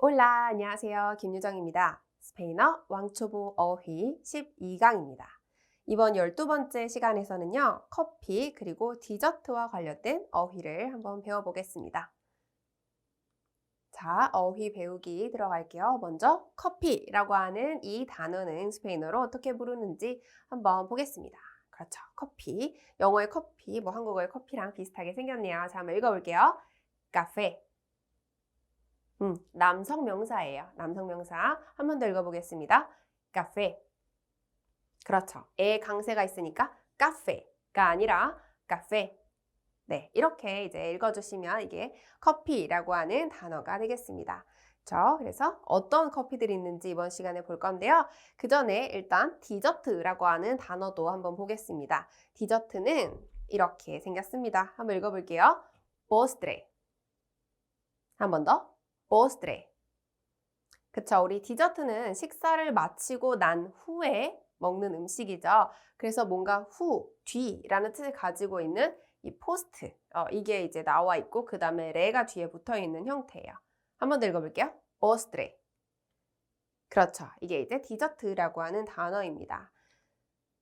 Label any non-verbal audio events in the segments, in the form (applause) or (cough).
올라, 안녕하세요. 김유정입니다. 스페인어 왕초보 어휘 12강입니다. 이번 12번째 시간에서는요, 커피 그리고 디저트와 관련된 어휘를 한번 배워보겠습니다. 자, 어휘 배우기 들어갈게요. 먼저 커피라고 하는 이 단어는 스페인어로 어떻게 부르는지 한번 보겠습니다. 그렇죠. 커피. 영어의 커피, 뭐 한국어의 커피랑 비슷하게 생겼네요. 자, 한번 읽어볼게요. 카페. 음, 남성 명사예요. 남성 명사. 한 번 더 읽어보겠습니다. 카페. 그렇죠. 에 강세가 있으니까 카페가 아니라 카페. 네, 이렇게 이제 읽어주시면 이게 커피라고 하는 단어가 되겠습니다. 그렇죠? 그래서 어떤 커피들이 있는지 이번 시간에 볼 건데요. 그 전에 일단 디저트라고 하는 단어도 한번 보겠습니다. 디저트는 이렇게 생겼습니다. 한번 읽어볼게요. postre. 한번 더. Postre. 그쵸. 우리 디저트는 식사를 마치고 난 후에 먹는 음식이죠. 그래서 뭔가 후, 뒤라는 뜻을 가지고 있는 이 포스트. 어, 이게 이제 나와 있고, 그 다음에 레가 뒤에 붙어 있는 형태예요. 한번 더 읽어볼게요. postre. 그렇죠. 이게 이제 디저트라고 하는 단어입니다.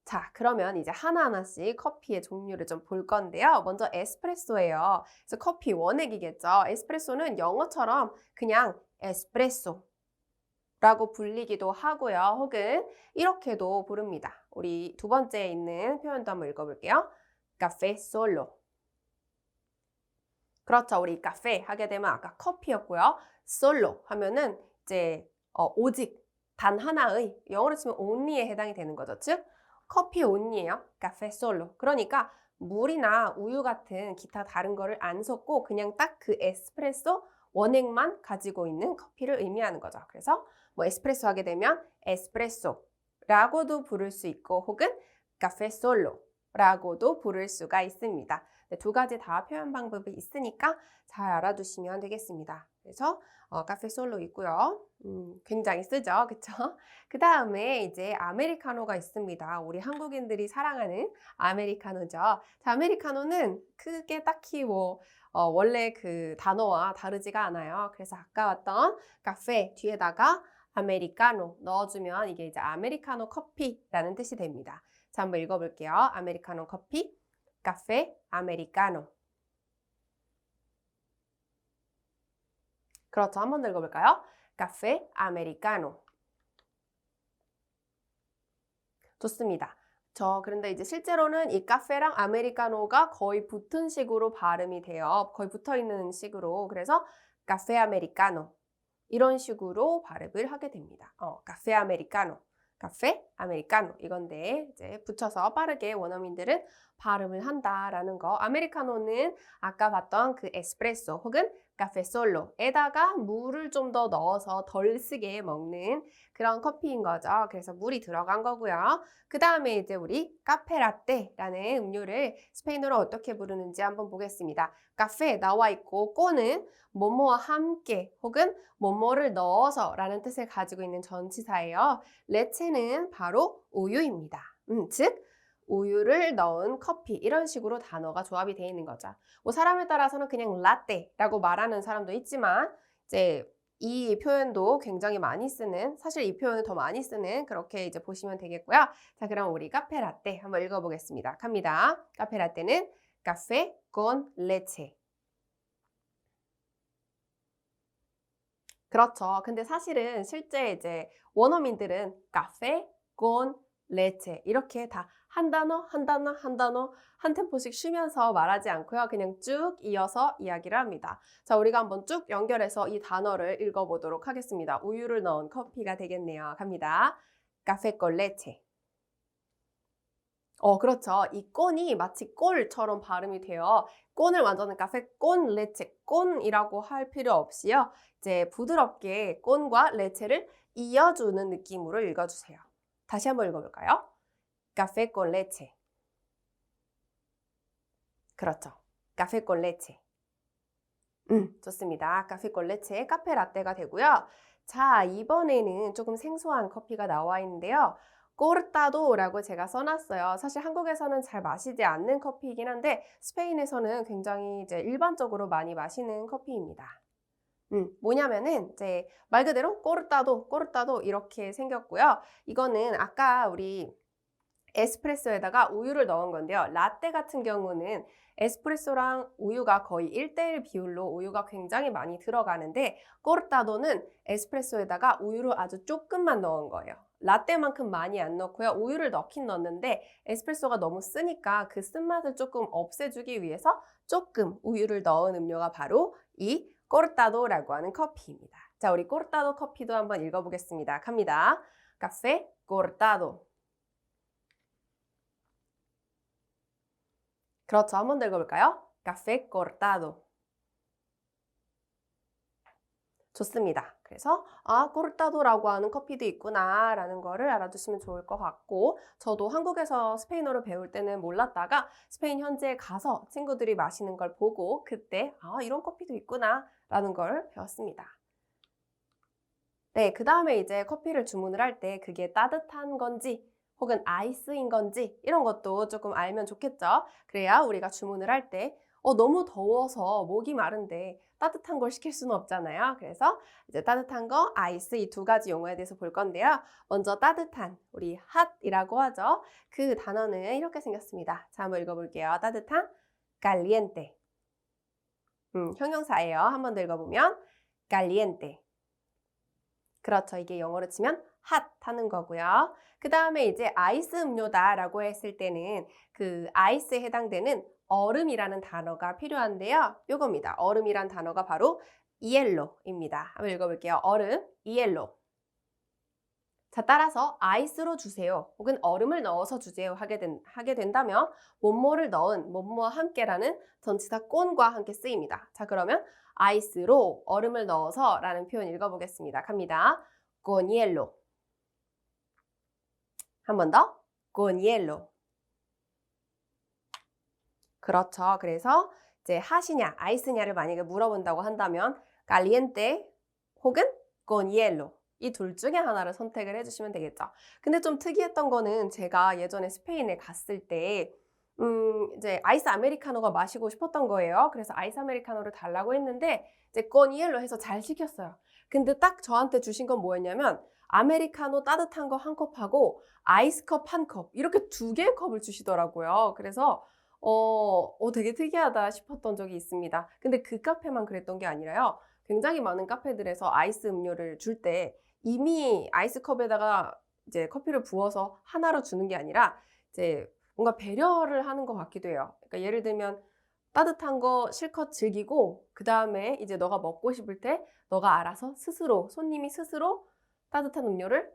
자, 그러면 이제 하나하나씩 커피의 종류를 좀 볼 건데요. 먼저 에스프레소예요. 그래서 커피 원액이겠죠. 에스프레소는 영어처럼 그냥 에스프레소 라고 불리기도 하고요. 혹은 이렇게도 부릅니다. 우리 두 번째에 있는 표현도 한번 읽어볼게요. 카페 솔로. 그렇죠. 우리 카페 하게 되면 아까 커피였고요. 솔로 하면은 이제 어, 오직 단 하나의 영어로 치면 only에 해당이 되는 거죠. 즉 커피 only예요. 카페 솔로. 그러니까 물이나 우유 같은 기타 다른 거를 안 섞고 그냥 딱 그 에스프레소 원액만 가지고 있는 커피를 의미하는 거죠. 그래서 뭐 에스프레소 하게 되면 에스프레소라고도 부를 수 있고 혹은 카페 솔로라고도 부를 수가 있습니다. 네, 두 가지 다 표현 방법이 있으니까 잘 알아두시면 되겠습니다. 그래서 어, 카페 솔로 있고요. 음, 굉장히 쓰죠. (laughs) 그쵸? 그 다음에 이제 아메리카노가 있습니다. 우리 한국인들이 사랑하는 아메리카노죠. 자, 아메리카노는 크게 딱히 뭐 어, 원래 그 단어와 다르지가 않아요. 그래서 아까 왔던 카페 뒤에다가 아메리카노 넣어주면 이게 이제 아메리카노 커피라는 뜻이 됩니다. 자, 한번 읽어볼게요. 아메리카노 커피, 카페, 아메리카노. 그렇죠. 한번 더 읽어볼까요? 카페, 아메리카노. 좋습니다. 저 그런데 이제 실제로는 이 카페랑 아메리카노가 거의 붙은 식으로 발음이 돼요. 거의 붙어 있는 식으로. 그래서 카페 아메리카노 이런 식으로 발음을 하게 됩니다. 어, 카페 아메리카노. 카페 아메리카노 이건데 이제 붙여서 빠르게 원어민들은 발음을 한다라는 거. 아메리카노는 아까 봤던 그 에스프레소 혹은 카페 솔로에다가 물을 좀 더 넣어서 덜 쓰게 먹는 그런 커피인 거죠. 그래서 물이 들어간 거고요. 그 다음에 이제 우리 카페 라떼라는 음료를 스페인어로 어떻게 부르는지 한번 보겠습니다. 카페 나와 있고 꼬는 뭐뭐와 함께 혹은 뭐뭐를 넣어서 라는 뜻을 가지고 있는 전치사예요. 레체는 바로 우유입니다. 음, 즉 우유를 넣은 커피 이런 식으로 단어가 조합이 되어 있는 거죠. 뭐 사람에 따라서는 그냥 라떼라고 말하는 사람도 있지만 이제 이 표현도 굉장히 많이 쓰는 사실 이 표현을 더 많이 쓰는 그렇게 이제 보시면 되겠고요. 자, 그럼 우리 카페 라떼 한번 읽어보겠습니다. 갑니다. 카페 라떼는 카페 con leche. 그렇죠. 근데 사실은 실제 이제 원어민들은 카페 con leche 이렇게 다 한 단어, 한 단어, 한 단어, 한 템포씩 쉬면서 말하지 않고요. 그냥 쭉 이어서 이야기를 합니다. 자, 우리가 한번 쭉 연결해서 이 단어를 읽어보도록 하겠습니다. 우유를 넣은 커피가 되겠네요. 갑니다. 카페 leche. 어, 그렇죠. 이 꼰이 마치 꼴처럼 발음이 돼요. 꼰을 완전히 카페 꼰 레체, 꼰이라고 할 필요 없이요. 이제 부드럽게 꼰과 레체를 이어주는 느낌으로 읽어주세요. 다시 한번 읽어볼까요? 카페 con leche. 그렇죠. 카페 con leche. 음, 좋습니다. 카페 leche, 카페 라떼가 되고요. 자, 이번에는 조금 생소한 커피가 나와 있는데요. 꼬르따도라고 제가 써놨어요. 사실 한국에서는 잘 마시지 않는 커피이긴 한데 스페인에서는 굉장히 이제 일반적으로 많이 마시는 커피입니다. 음, 뭐냐면은 이제 말 그대로 꼬르따도 꼬르따도 이렇게 생겼고요. 이거는 아까 우리 에스프레소에다가 우유를 넣은 건데요. 라떼 같은 경우는 에스프레소랑 우유가 거의 1대1 비율로 우유가 굉장히 많이 들어가는데 꼬르따도는 에스프레소에다가 우유를 아주 조금만 넣은 거예요. 라떼만큼 많이 안 넣고요. 우유를 넣긴 넣는데 에스프레소가 너무 쓰니까 그 쓴맛을 조금 없애주기 위해서 조금 우유를 넣은 음료가 바로 이 꼬르따도라고 하는 커피입니다. 자, 우리 꼬르따도 커피도 한번 읽어보겠습니다. 갑니다. 카페 꼬르따도. 그렇죠. 한 번 더 읽어볼까요? 카페 꼬르따도. 좋습니다. 그래서 아 꼬르따도라고 하는 커피도 있구나라는 거를 알아두시면 좋을 것 같고 저도 한국에서 스페인어를 배울 때는 몰랐다가 스페인 현지에 가서 친구들이 마시는 걸 보고 그때 아 이런 커피도 있구나라는 걸 배웠습니다. 네, 그 다음에 이제 커피를 주문을 할 때 그게 따뜻한 건지 혹은 아이스인 건지 이런 것도 조금 알면 좋겠죠. 그래야 우리가 주문을 할 때 어, 너무 더워서 목이 마른데 따뜻한 걸 시킬 수는 없잖아요. 그래서 이제 따뜻한 거, 아이스 이 두 가지 용어에 대해서 볼 건데요. 먼저 따뜻한, 우리 핫이라고 하죠. 그 단어는 이렇게 생겼습니다. 자, 한번 읽어볼게요. 따뜻한, caliente. 음, 형용사예요. 한번 더 읽어보면 caliente. 그렇죠. 이게 영어로 치면 핫 하는 거고요. 그 다음에 이제 아이스 음료다라고 했을 때는 그 아이스에 해당되는 얼음이라는 단어가 필요한데요. 요겁니다. 얼음이란 단어가 바로 이엘로입니다. 한번 읽어볼게요. 얼음, 이엘로. 자, 따라서 아이스로 주세요. 혹은 얼음을 넣어서 주세요. 하게, 된, 하게 된다면 뭐뭐를 넣은 뭐뭐와 함께라는 전치사 꼰과 함께 쓰입니다. 자, 그러면 아이스로 얼음을 넣어서 라는 표현 읽어보겠습니다. 갑니다. hielo. 한 번 더. con hielo. 그렇죠. 그래서 이제 핫이냐, 아이스냐를 만약에 물어본다고 한다면 caliente 혹은 con hielo 이 둘 중에 하나를 선택을 해주시면 되겠죠. 근데 좀 특이했던 거는 제가 예전에 스페인에 갔을 때 음, 이제 아이스 아메리카노가 마시고 싶었던 거예요. 그래서 아이스 아메리카노를 달라고 했는데 이제 con hielo 해서 잘 시켰어요. 근데 딱 저한테 주신 건 뭐였냐면 아메리카노 따뜻한 거 한 컵하고 아이스컵 한 컵 이렇게 두 개의 컵을 주시더라고요. 그래서 어, 어, 되게 특이하다 싶었던 적이 있습니다. 근데 그 카페만 그랬던 게 아니라요. 굉장히 많은 카페들에서 아이스 음료를 줄 때 이미 아이스컵에다가 이제 커피를 부어서 하나로 주는 게 아니라 이제 뭔가 배려를 하는 것 같기도 해요. 그러니까 예를 들면 따뜻한 거 실컷 즐기고 그 다음에 이제 너가 먹고 싶을 때 너가 알아서 스스로 손님이 스스로 따뜻한 음료를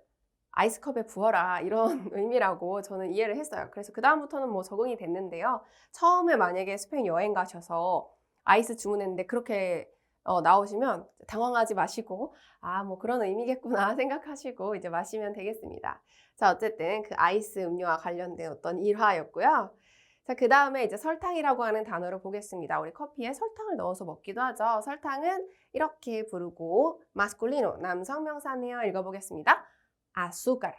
아이스컵에 부어라 (laughs) 이런 의미라고 저는 이해를 했어요. 그래서 그 다음부터는 뭐 적응이 됐는데요. 처음에 만약에 스페인 여행 가셔서 아이스 주문했는데 그렇게 어, 나오시면 당황하지 마시고 아 뭐 그런 의미겠구나 (laughs) 생각하시고 이제 마시면 되겠습니다. 자 어쨌든 그 아이스 음료와 관련된 어떤 일화였고요. 자, 그 다음에 이제 설탕이라고 하는 단어를 보겠습니다. 우리 커피에 설탕을 넣어서 먹기도 하죠. 설탕은 이렇게 부르고 마스쿨리노 남성 명사네요. 읽어보겠습니다. 아수갈.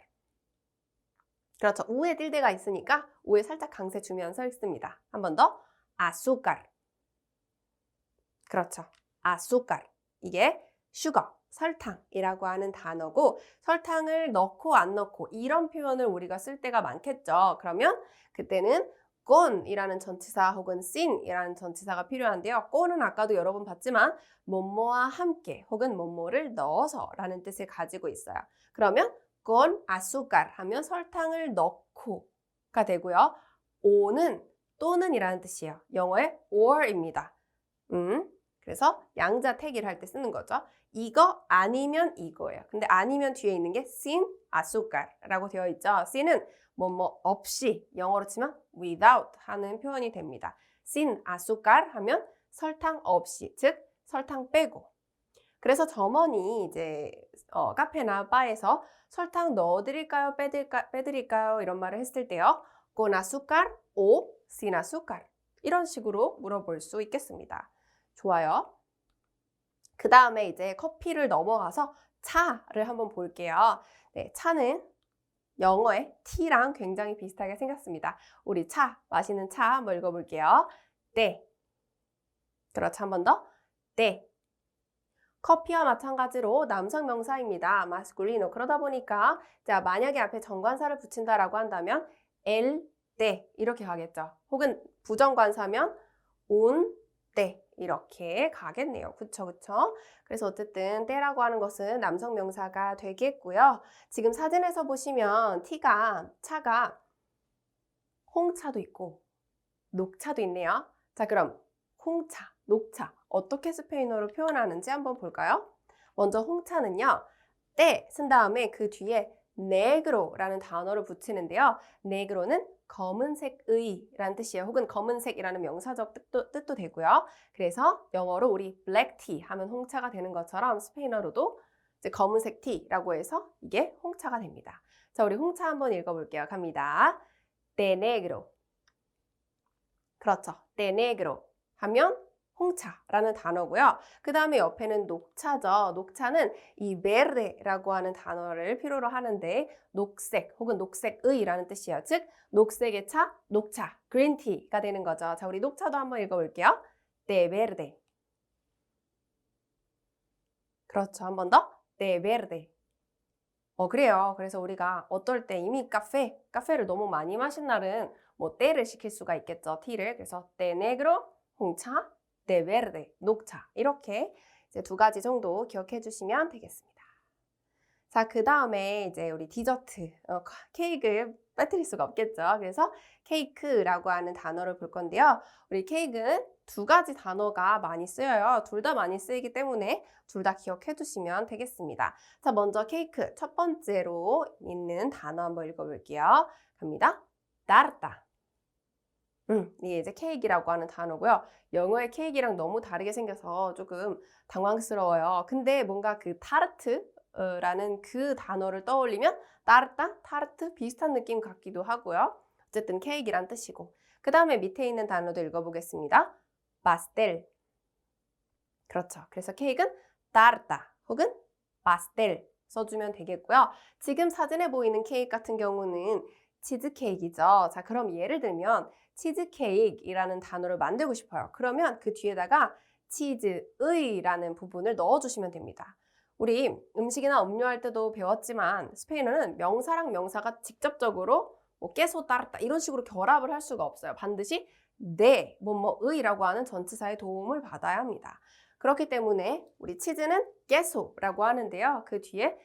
그렇죠. 우에 뜰대가 있으니까 우에 살짝 강세 주면서 읽습니다. 한 번 더. 아수갈. 그렇죠. 아수갈. 이게 슈거, 설탕이라고 하는 단어고 설탕을 넣고 안 넣고 이런 표현을 우리가 쓸 때가 많겠죠. 그러면 그때는 꼰이라는 전치사 혹은 씬이라는 전치사가 필요한데요. 꼰은 아까도 여러 번 봤지만 뭐뭐와 함께 혹은 뭐뭐를 넣어서 라는 뜻을 가지고 있어요. 그러면 꼰 아수갈 하면 설탕을 넣고가 되고요. 오는 또는 이라는 뜻이에요. 영어의 or입니다. 음, 그래서 양자택일 할때 쓰는 거죠. 이거 아니면 이거예요. 근데 아니면 뒤에 있는 게 sin 아수갈라고 되어 있죠. sin은 뭐뭐 없이 영어로 치면 without 하는 표현이 됩니다. sin 아수갈 하면 설탕 없이, 즉 설탕 빼고. 그래서 점원이 이제 어, 카페나 바에서 설탕 넣어드릴까요, 빼드릴까, 빼드릴까요 이런 말을 했을 때요. con azúcar o sin azúcar 이런 식으로 물어볼 수 있겠습니다. 좋아요. 그 다음에 이제 커피를 넘어가서 차를 한번 볼게요. 네, 차는 영어의 T랑 굉장히 비슷하게 생겼습니다. 우리 차, 마시는 차 한번 읽어볼게요. 때. 그렇죠. 한 번 더. 때. 커피와 마찬가지로 남성 명사입니다. 마스쿨리노. 그러다 보니까 자, 만약에 앞에 정관사를 붙인다라고 한다면 el 때 이렇게 가겠죠. 혹은 부정관사면 온 때 이렇게 가겠네요. 그쵸 그쵸? 그래서 어쨌든 때라고 하는 것은 남성 명사가 되겠고요. 지금 사진에서 보시면 티가 차가 홍차도 있고 녹차도 있네요. 자, 그럼 홍차, 녹차 어떻게 스페인어로 표현하는지 한번 볼까요? 먼저 홍차는요. 때 쓴 다음에 그 뒤에 네그로라는 단어를 붙이는데요. 네그로는 검은색의 라는 뜻이에요. 혹은 검은색이라는 명사적 뜻도, 뜻도 되고요. 그래서 영어로 우리 black tea 하면 홍차가 되는 것처럼 스페인어로도 이제 검은색 티라고 해서 이게 홍차가 됩니다. 자, 우리 홍차 한번 읽어볼게요. 갑니다. de negro. 그렇죠. de negro 하면 홍차라는 단어고요. 그 다음에 옆에는 녹차죠. 녹차는 이 verde라고 하는 단어를 필요로 하는데 녹색 혹은 녹색의라는 뜻이에요. 즉 녹색의 차, 녹차, 그린티가 되는 거죠. 자, 우리 녹차도 한번 읽어볼게요. de verde. 그렇죠. 한 번 더. de verde. 어, 그래요. 그래서 우리가 어떨 때 이미 카페, 카페를 너무 많이 마신 날은 뭐 때를 시킬 수가 있겠죠. 티를. 그래서 negro, 홍차, de verde, 녹차. 이렇게 이제 두 가지 정도 기억해 주시면 되겠습니다. 자, 그 다음에 이제 우리 디저트, 어, 케이크를 빠뜨릴 수가 없겠죠. 그래서 케이크라고 하는 단어를 볼 건데요. 우리 케이크는 두 가지 단어가 많이 쓰여요. 둘 다 많이 쓰이기 때문에 둘 다 기억해 두시면 되겠습니다. 자, 먼저 케이크 첫 번째로 있는 단어 한번 읽어볼게요. 갑니다. 따르다. 음, 이게 이제 케이크라고 하는 단어고요. 영어의 케이크랑 너무 다르게 생겨서 조금 당황스러워요. 근데 뭔가 그 타르트라는 그 단어를 떠올리면 따르타, 타르트 비슷한 느낌 같기도 하고요. 어쨌든 케이크란 뜻이고. 그 다음에 밑에 있는 단어도 읽어보겠습니다. 파스텔. 그렇죠. 그래서 케이크는 따르타 혹은 파스텔 써주면 되겠고요. 지금 사진에 보이는 케이크 같은 경우는 치즈케이크이죠. 자, 그럼 예를 들면 치즈케이크이라는 단어를 만들고 싶어요. 그러면 그 뒤에다가 치즈의라는 부분을 넣어주시면 됩니다. 우리 음식이나 음료 할 때도 배웠지만 스페인어는 명사랑 명사가 직접적으로 뭐 깨소 따르다 이런 식으로 결합을 할 수가 없어요. 반드시 네, 뭐뭐의라고 하는 전치사의 도움을 받아야 합니다. 그렇기 때문에 우리 치즈는 깨소라고 하는데요. 그 뒤에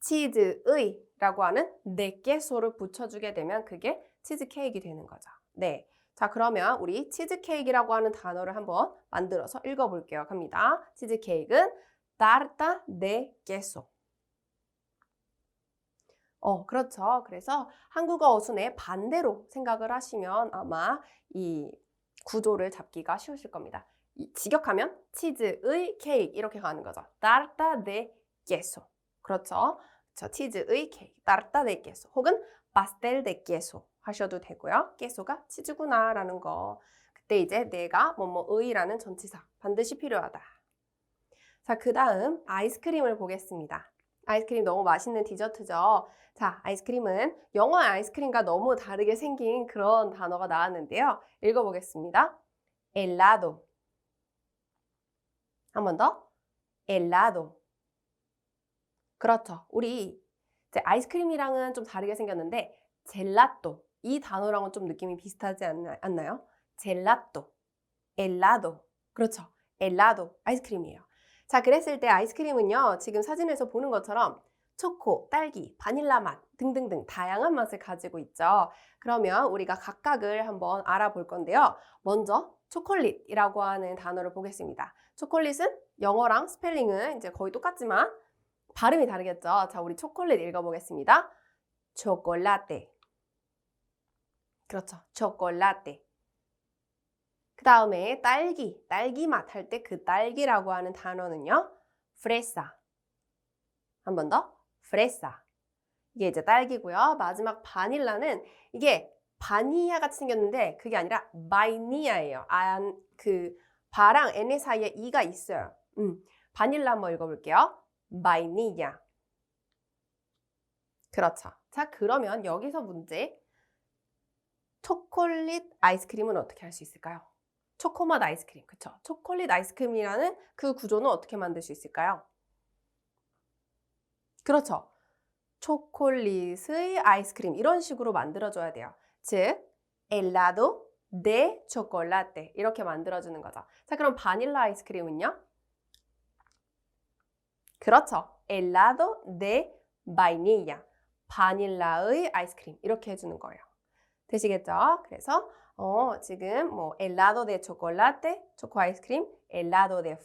치즈의라고 하는 네 깨소를 붙여주게 되면 그게 치즈 케이크 되는 거죠. 네. 자, 그러면 우리 치즈 케이크라고 하는 단어를 한번 만들어서 읽어볼게요. 갑니다. 치즈 케이크는 tarta de queso. 어, 그렇죠. 그래서 한국어 어순의 반대로 생각을 하시면 아마 이 구조를 잡기가 쉬우실 겁니다. 이 직역하면 치즈의 케이크 이렇게 가는 거죠. tarta de queso. 그렇죠. 저 치즈의 케이크, tarta de queso 혹은 pastel de queso 하셔도 되고요. queso가 치즈구나 라는 거. 그때 이제 내가 뭐뭐의라는 전치사 반드시 필요하다. 자, 그 다음 아이스크림을 보겠습니다. 아이스크림 너무 맛있는 디저트죠. 자, 아이스크림은 영어 아이스크림과 너무 다르게 생긴 그런 단어가 나왔는데요. 읽어보겠습니다. helado. 한 번 더. helado. 그렇죠. 우리 이제 아이스크림이랑은 좀 다르게 생겼는데 젤라또 이 단어랑은 좀 느낌이 비슷하지 않나, 않나요? 젤라또, helado. 그렇죠. helado 아이스크림이에요. 자, 그랬을 때 아이스크림은요, 지금 사진에서 보는 것처럼 초코, 딸기, 바닐라 맛 등등등 다양한 맛을 가지고 있죠. 그러면 우리가 각각을 한번 알아볼 건데요. 먼저 초콜릿이라고 하는 단어를 보겠습니다. 초콜릿은 영어랑 스펠링은 이제 거의 똑같지만 발음이 다르겠죠. 자, 우리 초콜릿 읽어보겠습니다. 초콜라떼. 그렇죠. 초콜라떼. 그 다음에 딸기, 딸기 맛 할 때 그 딸기라고 하는 단어는요. 프레사. 한 번 더. 프레사. 이게 이제 딸기고요. 마지막 바닐라는 이게 바니아 같이 생겼는데 그게 아니라 바이니아예요. 아, 그 바랑 N의 사이에 E가 있어요. 음, 바닐라 한번 읽어볼게요. 바이니아. 그렇죠. 자, 그러면 여기서 문제. 초콜릿 아이스크림은 어떻게 할 수 있을까요? 초코맛 아이스크림. 그쵸? 초콜릿 아이스크림이라는 그 구조는 어떻게 만들 수 있을까요? 그렇죠. 초콜릿의 아이스크림 이런 식으로 만들어줘야 돼요. 즉, helado de chocolate 이렇게 만들어주는 거죠. 자, 그럼 바닐라 아이스크림은요? 그렇죠. helado de. 바닐라의 아이스크림 이렇게 해주는 거예요. 되시겠죠? 그래서 어, 지금 뭐 helado de 초코 아이스크림, helado de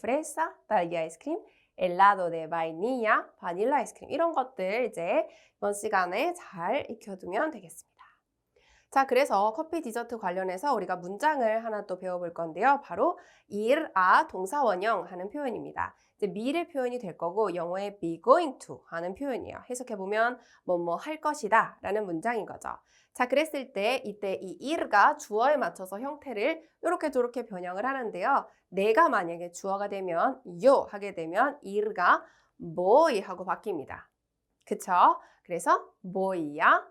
딸기 아이스크림, helado de vainilla, 바닐라 아이스크림 이런 것들 이제 이번 시간에 잘 익혀두면 되겠습니다. 자, 그래서 커피 디저트 관련해서 우리가 문장을 하나 또 배워볼 건데요. 바로 ir a 동사 원형 하는 표현입니다. 이제 미래 표현이 될 거고 영어의 be going to 하는 표현이에요. 해석해 보면 뭐뭐 할 것이다 라는 문장인 거죠. 자, 그랬을 때 이때 이 ir가 주어에 맞춰서 형태를 이렇게 저렇게 변형을 하는데요. 내가 만약에 주어가 되면 yo 하게 되면 ir가 boy 하고 바뀝니다. 그쵸? 그래서 boy야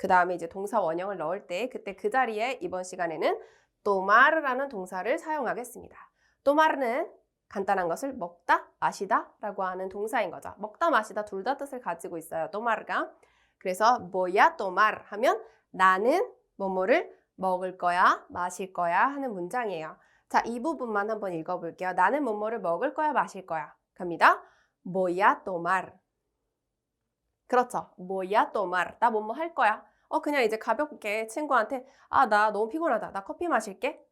그 다음에 이제 동사 원형을 넣을 때 그때 그 자리에 이번 시간에는 또마르라는 동사를 사용하겠습니다. 또마르는 간단한 것을 먹다, 마시다 라고 하는 동사인 거죠. 먹다, 마시다 둘 다 뜻을 가지고 있어요. 또마르가. 그래서 뭐야 또말 하면 나는 뭐뭐를 먹을 거야, 마실 거야 하는 문장이에요. 자, 이 부분만 한번 읽어볼게요. 나는 뭐뭐를 먹을 거야, 마실 거야. 갑니다. 뭐야 또말. 그렇죠. 뭐야 또말. 나 뭐뭐 할 거야. 어, 그냥 이제 가볍게 친구한테, 아, 나 너무 피곤하다. 나 커피 마실게.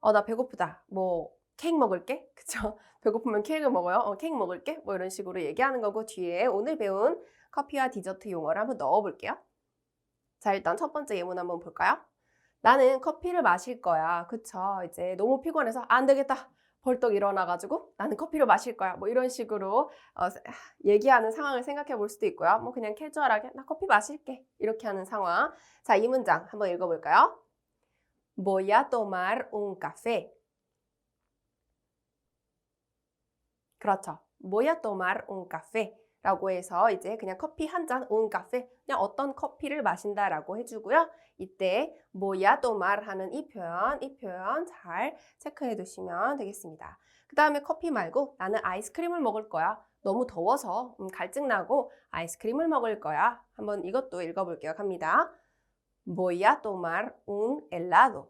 어, 나 배고프다. 뭐, 케이크 먹을게. (laughs) 그쵸? 배고프면 케이크 먹어요. 어, 케이크 먹을게. 뭐 이런 식으로 얘기하는 거고, 뒤에 오늘 배운 커피와 디저트 용어를 한번 넣어볼게요. 자, 일단 첫 번째 예문 한번 볼까요? 나는 커피를 마실 거야. 그쵸? 이제 너무 피곤해서 안 되겠다. 벌떡 일어나가지고 나는 커피를 마실 거야. 뭐 이런 식으로 어, 얘기하는 상황을 생각해 볼 수도 있고요. 뭐 그냥 캐주얼하게 나 커피 마실게. 이렇게 하는 상황. 자, 이 문장 한번 읽어볼까요? Voy a tomar un café. 그렇죠. Voy a tomar un café. 라고 해서 이제 그냥 커피 한 잔, 온 카페, 그냥 어떤 커피를 마신다 라고 해주고요. 이때 뭐야 또 말 하는 이 표현, 이 표현 잘 체크해 두시면 되겠습니다. 그 다음에 커피 말고 나는 아이스크림을 먹을 거야. 너무 더워서 음, 갈증 나고 아이스크림을 먹을 거야. 한번 이것도 읽어볼게요. 갑니다. Voy a tomar un helado.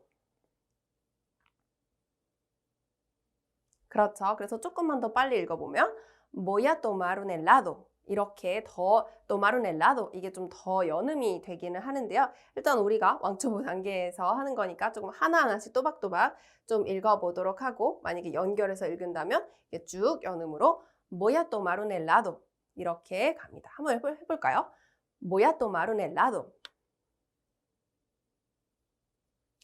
그렇죠. 그래서 조금만 더 빨리 읽어보면 voy a tomar un helado. 이렇게 더 tomar un helado 이게 좀 더 연음이 되기는 하는데요. 일단 우리가 왕초보 단계에서 하는 거니까 조금 하나하나씩 또박또박 좀 읽어보도록 하고 만약에 연결해서 읽은다면 이게 쭉 연음으로 voy a tomar un helado 이렇게 갑니다. 한번 해볼까요? voy a tomar un helado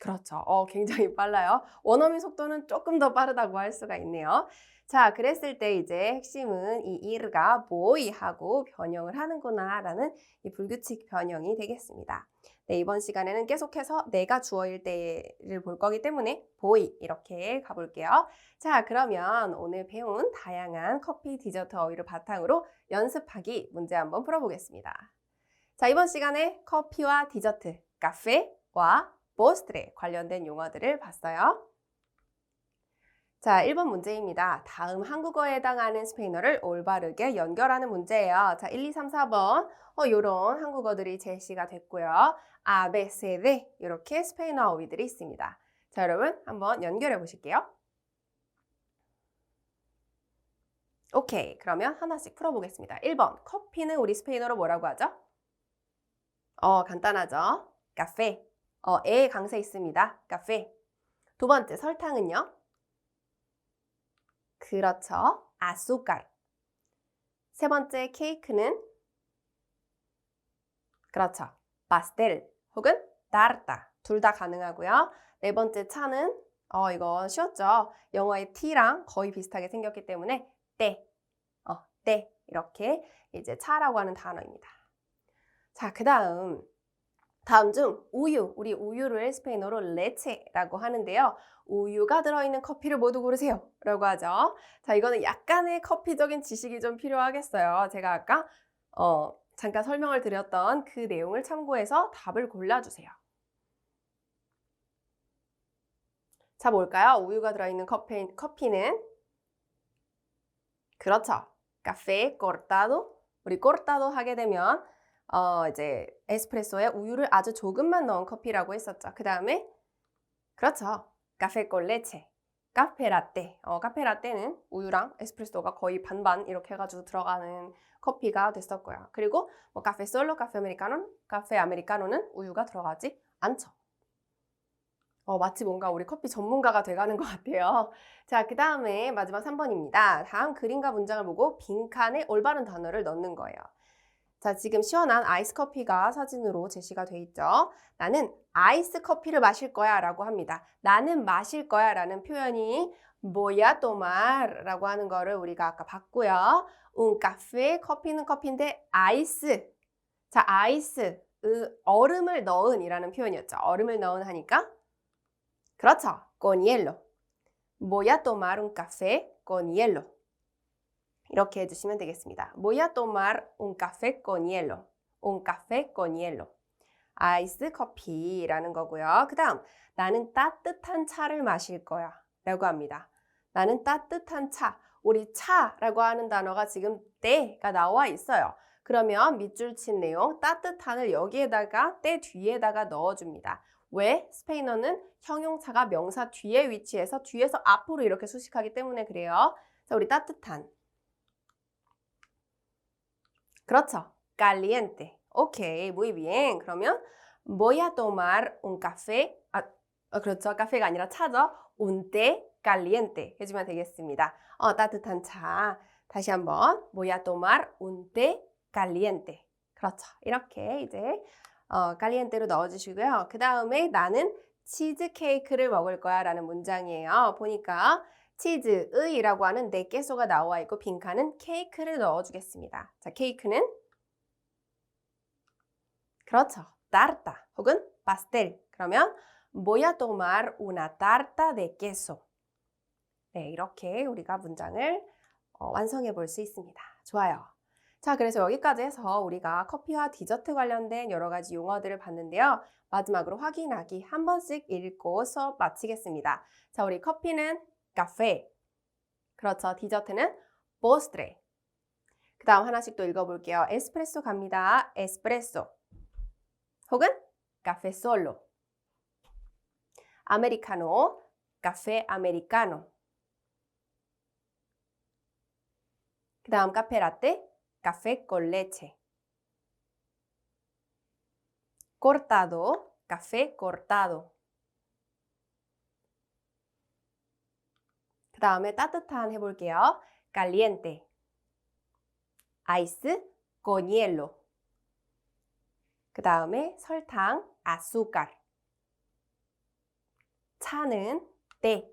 그렇죠. 어, 굉장히 빨라요. 원어민 속도는 조금 더 빠르다고 할 수가 있네요. 자, 그랬을 때 이제 핵심은 이 이르가 보이하고 변형을 하는구나 라는 이 불규칙 변형이 되겠습니다. 네, 이번 시간에는 계속해서 내가 주어일 때를 볼 거기 때문에 보이 이렇게 가볼게요. 자, 그러면 오늘 배운 다양한 커피 디저트 어휘를 바탕으로 연습하기 문제 한번 풀어보겠습니다. 자, 이번 시간에 커피와 디저트, 카페와 보스트레 관련된 용어들을 봤어요. 자, 1번 문제입니다. 다음 한국어에 해당하는 스페인어를 올바르게 연결하는 문제예요. 자, 1, 2, 3, 4번. 어, 요런 한국어들이 제시가 됐고요. D. 이렇게 스페인어 어휘들이 있습니다. 자, 여러분 한번 연결해 보실게요. 오케이. 그러면 하나씩 풀어보겠습니다. 1번. 커피는 우리 스페인어로 뭐라고 하죠? 어, 간단하죠? 카페. 어, 에 강세 있습니다. 카페. 두 번째, 설탕은요? 그렇죠. 아수car. 세 번째 케이크는 그렇죠. pastel 혹은 tarta. 둘 다 가능하고요. 네 번째 차는 어 이거 쉬웠죠. 영어의 T랑 거의 비슷하게 생겼기 때문에 때. 어, 때. 이렇게 이제 차라고 하는 단어입니다. 자, 그 다음 다음 중 우유, 우리 우유를 스페인어로 레체라고 하는데요. 우유가 들어있는 커피를 모두 고르세요. 라고 하죠. 자, 이거는 약간의 커피적인 지식이 좀 필요하겠어요. 제가 아까 어, 잠깐 설명을 드렸던 그 내용을 참고해서 답을 골라주세요. 자, 뭘까요? 우유가 들어있는 커피, 커피는 그렇죠. 카페 cortado. 우리 cortado 하게 되면 어, 이제 에스프레소에 우유를 아주 조금만 넣은 커피라고 했었죠. 그 다음에 그렇죠. 카페 leche. 카페 라떼. 어, 카페 라떼는 우유랑 에스프레소가 거의 반반 이렇게 해가지고 들어가는 커피가 됐었고요. 그리고 뭐 카페 솔로, 카페 아메리카노, 카페 아메리카노는 우유가 들어가지 않죠. 어, 마치 뭔가 우리 커피 전문가가 돼가는 것 같아요. 자, 그 다음에 마지막 3번입니다. 다음 그림과 문장을 보고 빈칸에 올바른 단어를 넣는 거예요. 자, 지금 시원한 아이스 커피가 사진으로 제시가 돼 있죠. 나는 아이스 커피를 마실 거야 라고 합니다. 나는 마실 거야 라는 표현이 뭐야 tomar 라고 하는 거를 우리가 아까 봤고요. un café, 커피는 커피인데 아이스. 자, 아이스, 으, 얼음을 넣은 이라는 표현이었죠. 얼음을 넣은 하니까 그렇죠. con hielo. Voy a tomar con hielo. 이렇게 해주시면 되겠습니다. Voy a tomar un café con hielo. Un café con hielo. 아이스 커피라는 거고요. 그 다음, 나는 따뜻한 차를 마실 거야. 라고 합니다. 나는 따뜻한 차. 우리 차라고 하는 단어가 지금 때가 나와 있어요. 그러면 밑줄 친 내용, 따뜻한을 여기에다가 때 뒤에다가 넣어줍니다. 왜? 스페인어는 형용사가 명사 뒤에 위치해서 뒤에서 앞으로 이렇게 수식하기 때문에 그래요. 자, 우리 따뜻한. 그렇죠. caliente. 오케이, muy bien. 그러면 voy a tomar un café. 아, 어, 그렇죠. 카페가 아니라 차죠. un té caliente 해주면 되겠습니다. 어, 따뜻한 차. 다시 한번 voy a tomar un té caliente. 그렇죠. 이렇게 이제 어, 깔리엔테로 넣어주시고요. 그 다음에 나는 치즈 케이크를 먹을 거야 라는 문장이에요. 보니까 치즈의라고 하는 네 개소가 나와 있고 빈칸은 케이크를 넣어주겠습니다. 자, 케이크는 그렇죠. tarta 혹은 pastel. 그러면 a tomar una tarta de queso. 네, 이렇게 우리가 문장을 어, 완성해 볼 수 있습니다. 좋아요. 자, 그래서 여기까지 해서 우리가 커피와 디저트 관련된 여러 가지 용어들을 봤는데요. 마지막으로 확인하기 한 번씩 읽고 수업 마치겠습니다. 자, 우리 커피는 카페. 그렇죠. 디저트는 postre. 그 다음 하나씩 또 읽어볼게요. 에스프레소 갑니다. 에스프레소. 혹은 카페 솔로. 아메리카노. 카페 아메리카노. 그 다음 카페 라떼. con leche. Cortado, café cortado. 그 다음에 따뜻한 해볼게요. caliente. ice con hielo. 그 다음에 설탕, azúcar. 차는 té.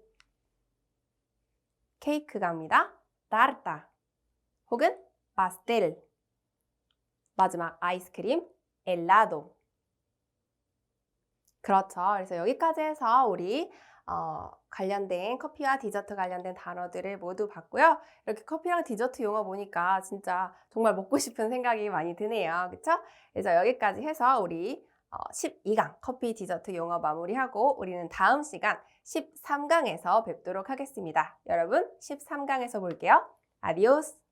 케이크 갑니다. tarta. 혹은 pastel. 마지막 아이스크림, helado. 그렇죠. 그래서 여기까지 해서 우리 어, 관련된 커피와 디저트 관련된 단어들을 모두 봤고요. 이렇게 커피랑 디저트 용어 보니까 진짜 정말 먹고 싶은 생각이 많이 드네요. 그렇죠? 그래서 여기까지 해서 우리 어, 12강 커피 디저트 용어 마무리하고 우리는 다음 시간 13강에서 뵙도록 하겠습니다. 여러분 13강에서 볼게요. 아디오스!